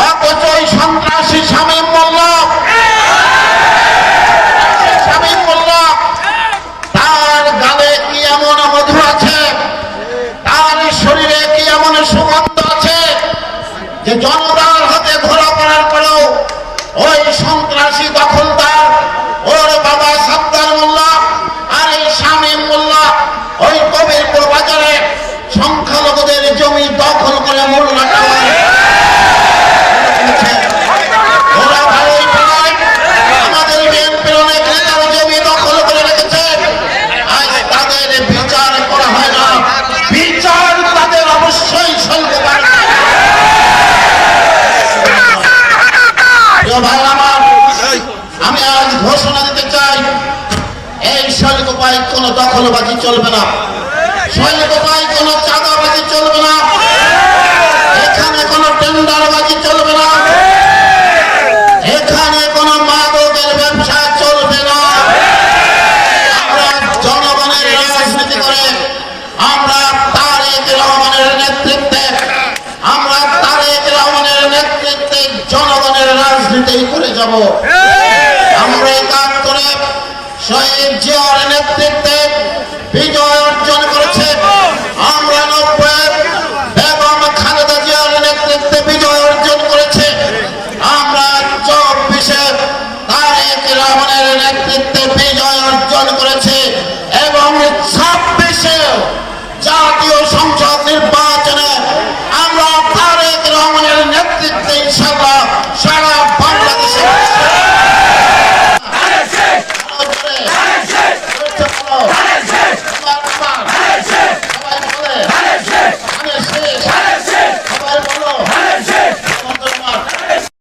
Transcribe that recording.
অপচয় সন্ত্রাসী স্বামী মোল্লা স্বামী মোল্লা তার গালে কি এমন মধু আছে? তার শরীরে কি এমন সুগন্ধ আছে? যে জন্ম প্রিয় ভাই আমার আমি আজ ঘোষণা দিতে চাই এই শৈলকোপায় কোনো দখলবাজি চলবে না। শৈলকোপায় কোনো চাঁদাবাজি চলবে না। এখানে কোনো টেন্ডারবাজি চলবে না। এখানে কোনো মাদকের ব্যবসা চলবে না। আমরা জনগণের রাজনীতি করে আমরা তারেক রহমানের নেতৃত্বে আমরা তারেক রহমানের নেতৃত্বে জনগণের রাজনীতি করে যাব। আমরা একাত্তরে শহীদ জিয়ার নেতৃত্বে বিজয়